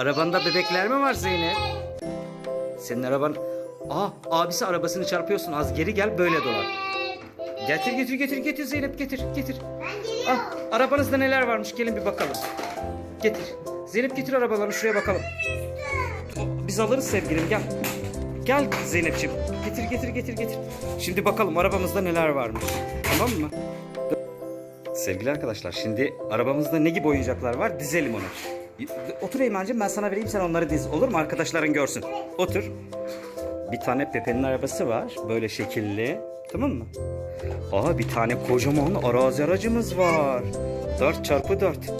arabanda bebekler mi var Zeynep? Senin araban... Aa abisi arabasını çarpıyorsun. Az geri gel böyle dolan. Getir getir getir getir Zeynep getir getir. Ben geliyorum. Ah arabanızda neler varmış gelin bir bakalım. Getir. Zeynep getir arabalarını şuraya bakalım. Biz alırız sevgilim gel. Gel Zeynep'ciğim. Getir getir getir getir. Şimdi bakalım arabamızda neler varmış. Tamam mı? Sevgili arkadaşlar şimdi arabamızda ne gibi oyuncaklar var dizelim onu. Otur Eymen'cim ben sana vereyim sen onları diz. Olur mu arkadaşların görsün. Otur. Bir tane Pepe'nin arabası var. Böyle şekilli. Tamam mı? Aa bir tane kocaman arazi aracımız var. 4 çarpı 4.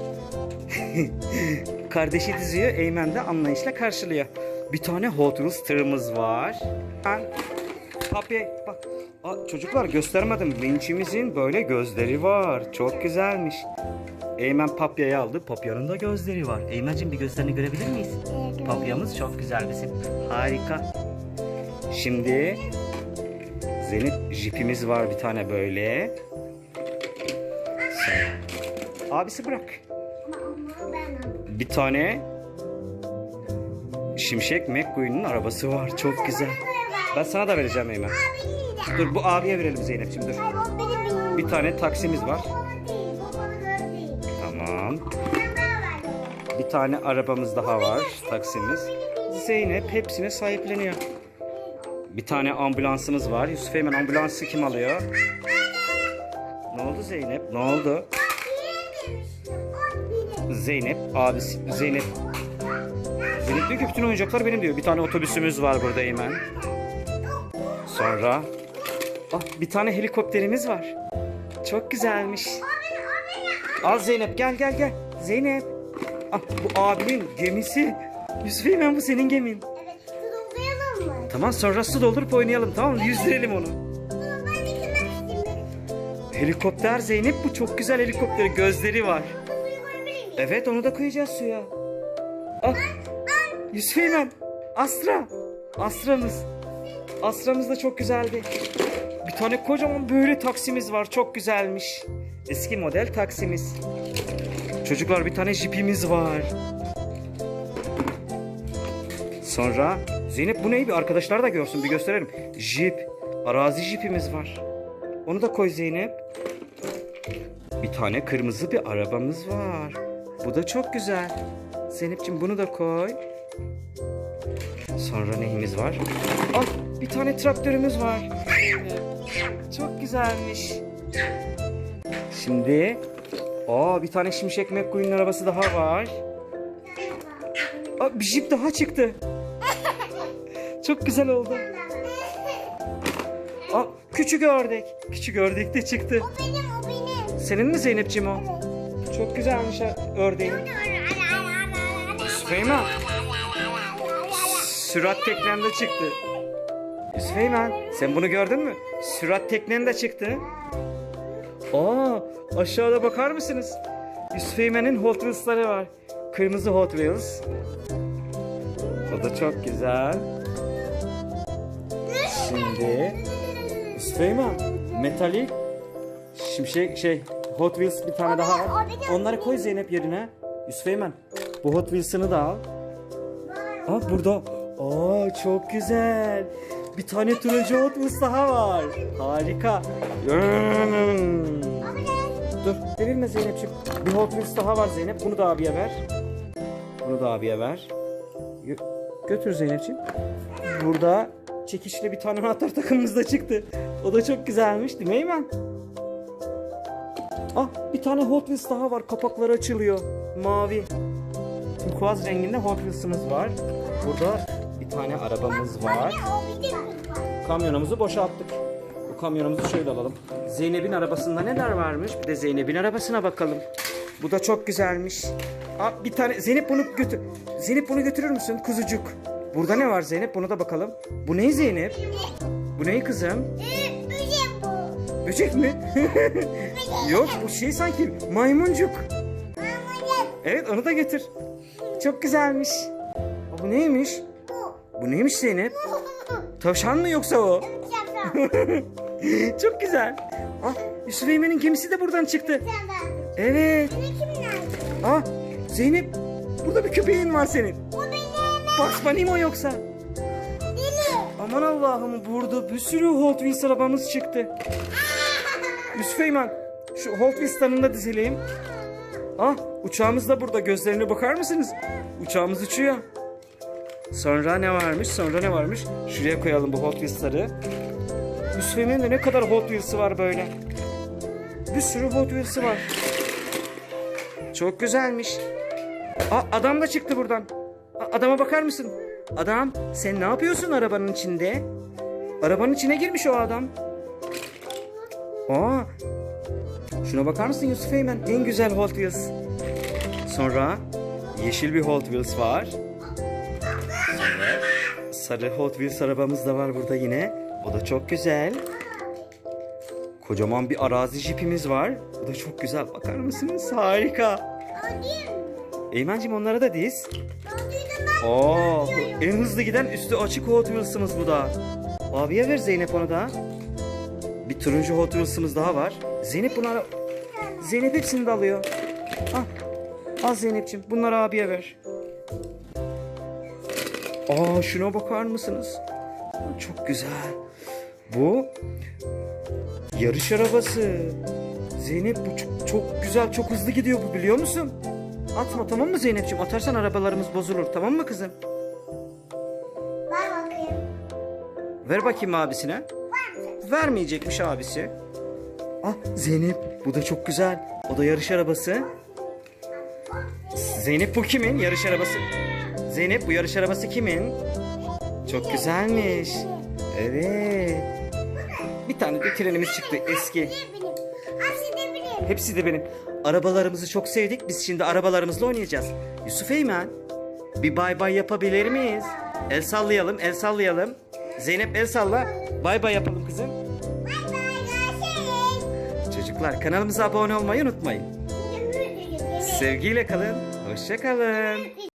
Kardeşi diziyor, Eymen de anlayışla karşılıyor. Bir tane Hot Wheels tırımız var. Ben Papi bak. Aa, çocuklar göstermedim. Vinçimizin böyle gözleri var. Çok güzelmiş. Eymen Papya'yı aldı. Papya'nın da gözleri var. Eymen'cim bir gözlerini görebilir miyiz? Papya'mız çok güzel bizim. Harika. Şimdi Zeynep jipimiz var bir tane böyle. Sen- Abisi bırak. Bir tane Şimşek McQueen'in arabası var. Çok güzel. Ben sana da vereceğim Eymen. Dur bu abiye verelim Zeynep'ciğim dur. Bir tane taksimiz var. Tamam. Bir tane arabamız daha var. Taksimiz. Zeynep hepsine sahipleniyor. Bir tane ambulansımız var. Yusuf Eymen ambulansı kim alıyor? Ne oldu Zeynep? Ne oldu? Zeynep abisi Zeynep Zeynep diyor ki bütün oyuncaklar benim diyor. Bir tane otobüsümüz var burada Eymen. Sonra ah bir tane helikopterimiz var. Çok güzelmiş. Al Zeynep gel gel gel. Zeynep. Ah bu abinin gemisi. Yusuf Eymen bu senin gemin. Evet. Tutuklayalım mı? Tamam sonra su doldurup oynayalım tamam mı? Yüzdürelim onu. Ben. Helikopter Zeynep bu çok güzel helikopter. Gözleri var. Suyu koyabilir miyim? Evet onu da koyacağız suya. Ah. Yusuf Eymen. Astra. Astra'mız. Astra'mız da çok güzeldi. Bir tane kocaman böyle taksimiz var. Çok güzelmiş. Eski model taksimiz. Çocuklar bir tane jipimiz var. Sonra Zeynep bu ne bir arkadaşlar da görsün bir gösterelim. Jip. Arazi jipimiz var. Onu da koy Zeynep. Bir tane kırmızı bir arabamız var. Bu da çok güzel. Zeynep'ciğim bunu da koy. Sonra neyimiz var? Ah bir tane traktörümüz var. Çok güzelmiş. Şimdi Aa bir tane Şimşek McQueen'in arabası daha var. Aa bir jip daha çıktı. Çok güzel oldu. Aa küçük ördek. Küçük ördek de çıktı. O benim o benim. Senin mi Zeynep'ciğim o? Çok güzelmiş ördeğin. Süleyman. Sürat teknem de çıktı. Süleyman sen bunu gördün mü? Sürat teknen de çıktı. Aa aşağıda bakar mısınız? Yusuf Eymen'in Hot Wheels'ları var. Kırmızı Hot Wheels. O da çok güzel. Şimdi Yusuf Eymen metalik şimşek şey Hot Wheels bir tane daha var. oradaki- Onları koy Zeynep yerine. Yusuf Eymen bu Hot Wheels'ını da al. Aa burada. Aa çok güzel. Bir tane turuncu Hot Wheels daha var. Harika. Dur devirme Zeynep'ciğim. Bir Hot Wheels daha var Zeynep. Bunu da abiye ver. Bunu da abiye ver. Gö- götür Zeynep'ciğim. Burada çekişli bir tane anahtar takımımız da çıktı. O da çok güzelmiş değil mi Eymen? Ah bir tane Hot Wheels daha var. Kapakları açılıyor. Mavi. Turkuaz renginde Hot Wheels'ımız var. Burada bir tane arabamız var. Kamyonumuzu boşalttık. Kamyonumuzu şöyle alalım. Zeynep'in arabasında neler varmış? Bir de Zeynep'in arabasına bakalım. Bu da çok güzelmiş. Aa, bir tane Zeynep bunu götür. Zeynep bunu götürür müsün kuzucuk? Burada ne var Zeynep? Bunu da bakalım. Bu ne Zeynep? Bu ne kızım? Böcek bu. Böcek mi? Yok bu şey sanki maymuncuk. Evet onu da getir. Çok güzelmiş. Aa, bu neymiş? Bu. Bu neymiş Zeynep? Tavşan mı yoksa o? Çok güzel. Ah Yusuf Eymen'in gemisi de buradan çıktı. Evet. Ah Zeynep burada bir köpeğin var senin. Bu benim. Bugs Bunny mi o yoksa? Aman Allah'ım burada bir sürü Hot Wheels arabamız çıktı. Yusuf Eymen şu Hot Wheels tanında dizelim. Ah uçağımız da burada gözlerine bakar mısınız? Uçağımız uçuyor. Sonra ne varmış? Sonra ne varmış? Şuraya koyalım bu Hot Wheels'ları. Eymen'in de ne kadar Hot Wheels'ı var böyle. Bir sürü Hot Wheels'ı var. Çok güzelmiş. Aa, adam da çıktı buradan. A- adama bakar mısın? Adam sen ne yapıyorsun arabanın içinde? Arabanın içine girmiş o adam. Aa, şuna bakar mısın Yusuf Eymen? En güzel Hot Wheels. Sonra yeşil bir Hot Wheels var. Sonra sarı Hot Wheels arabamız da var burada yine. O da çok güzel. Kocaman bir arazi jipimiz var. Bu da çok güzel. Bakar mısınız? Harika. Eymen'cim onlara da diz. Oo, en hızlı giden üstü açık Hot Wheels'ımız bu da. Abiye ver Zeynep onu da. Bir turuncu Hot Wheels'ımız daha var. Zeynep bunları... Zeynep hepsini de alıyor. Al. Al Zeynep'ciğim bunları abiye ver. Aa şuna bakar mısınız? Çok güzel. Bu yarış arabası. Zeynep bu çok, çok güzel, çok hızlı gidiyor bu biliyor musun? Atma tamam mı Zeynep'ciğim? Atarsan arabalarımız bozulur tamam mı kızım? Ver bakayım. Ver bakayım abisine. Mısın? Vermeyecekmiş abisi. Ah Zeynep bu da çok güzel. O da yarış arabası. Zeynep bu kimin yarış arabası? Zeynep bu yarış arabası kimin? Çok güzelmiş. Evet. Bir tane de trenimiz çıktı eski. Hepsi de benim. Arabalarımızı çok sevdik. Biz şimdi arabalarımızla oynayacağız. Yusuf Eymen, bir bay bay yapabilir miyiz? El sallayalım, el sallayalım. Zeynep el salla. Bay bay yapalım kızım. Bay bay görüşürüz. Çocuklar kanalımıza abone olmayı unutmayın. Sevgiyle kalın. Hoşça kalın.